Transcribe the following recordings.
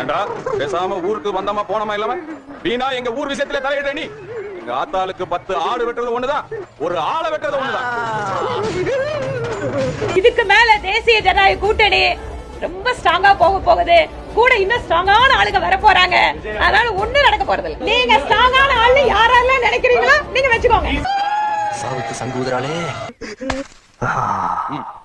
ஏண்டா பேசாம ஊருக்கு வந்தமா போனமா இல்லாம? வீணா எங்க ஊர் விஷயத்துல தலையிட நீ? எங்க ஆத்தாளுக்கு பத்து ஆடு வெட்டுறது ஒண்ணுதான் ஒரு ஆளை வெட்டுறது ஒண்ணுதான் இதுக்கு மேல தேசிய ஜனநாயக கூட்டணி ரொம்ப ஸ்ட்ராங்கா போக போகுது. கூட இன்னும் ஸ்ட்ராங்கான ஆளுங்க வர போறாங்க. அதனால ஒண்ணு நடக்க போறது இல்ல. நீங்க ஸ்ட்ராங்கான ஆளு யாரெல்லாம் நினைக்கிறீங்களோ நீங்க வச்சுக்கோங்க. சாவுக்கு சங்கூதுறாளே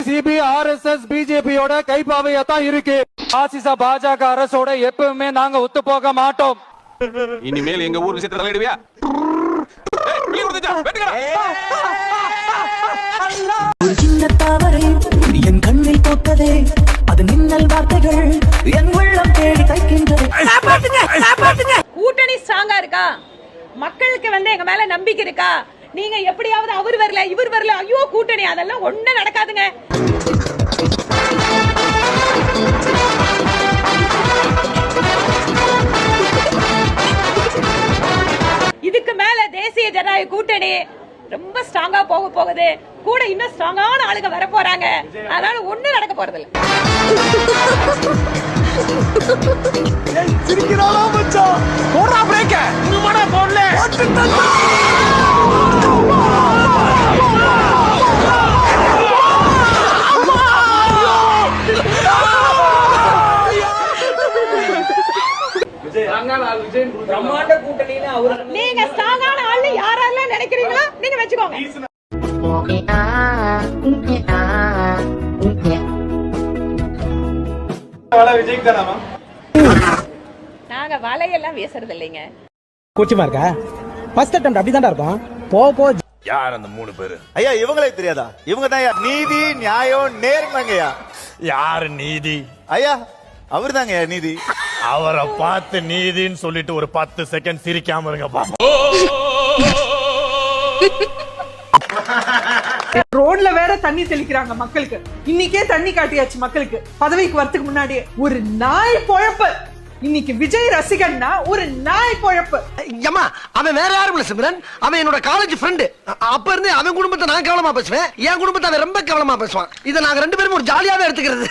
சிபி ஆர்எஸ்எஸ் பிஜேபியோட கைப்பாவையா தான் இருக்கு. ஆசிசா பாஜக அரசோட எப்பவுமே நாங்க ஒத்து போக மாட்டோம். இனிமேல் எங்க ஊர் விஷயத்துல தலையிடுவியா. ஒரு சின்ன தாவரை என் கண்ணில் போட்டதே அது மின்னல் வார்த்தைகள் என் உள்ளம் தேடி தைக்கின்றது. கூட்டணி ஸ்ட்ராங்கா இருக்கா? மக்களுக்கு வந்து எங்க மேல நம்பிக்கை இருக்கா? நீங்க எப்படியாவது அவர் வரல இவர் வரல ஐயோ கூட்டணி அதெல்லாம் ஒண்ணு நடக்காதுங்க. இதுக்கு மேல தேசிய ஜனநாயக கூட்டணி ரொம்ப ஸ்ட்ராங்கா போக போகுது. கூட இன்னும் ஸ்ட்ராங்கான ஆளுங்க வர போறாங்க. அதனால ஒண்ணு நடக்க போறது இல்ல நீங்க ஸ்ட்ராங்கான ஆளு யாரெல்லாம் நினைக்கிறீங்களோ நீங்க வச்சுக்கோங்க. நாங்க வலையெல்லாம் வீசுறது இல்லைங்க. கூச்சமா இருக்கா? ஃபர்ஸ்ட் அட்டம் அப்படிதான்டா இருக்கும். போ போ. யார் அந்த மூணு பேரு? ஐயா இவங்களே தெரியாதா? இவங்க தான் நீதி நியாயம் நேர்மைங்கய்யா. யாரு நீதி? ஐயா அவர் தாங்க நீதி. அவரை பார்த்து நீதின்னு சொல்லிட்டு ஒரு பத்து செகண்ட் சிரிக்காம இருங்க ரோட்ல வேற தண்ணி தெளிக்கிறாங்க மக்களுக்கு. இன்னைக்கே தண்ணி காட்டியாச்சு மக்களுக்கு. பதவிக்கு வரதுக்கு முன்னாடியே ஒரு நாய் பொழப்பு. இன்னைக்கு விஜய் ரசிகன்னா ஒரு நாய் பொழப்பு. ஏமா அவன் வேற யாரும் இல்ல சிம்ரன்? அவன் என்னோட காலேஜ் ஃப்ரெண்டு அப்ப இருந்து அவன் குடும்பத்தை நான் கவனமா பேசுவேன். என் குடும்பத்தை அவன் ரொம்ப கவனமா பேசுவான். இதை நாங்க ரெண்டு பேரும் ஒரு ஜாலியாவே எடுத்துக்கிறது.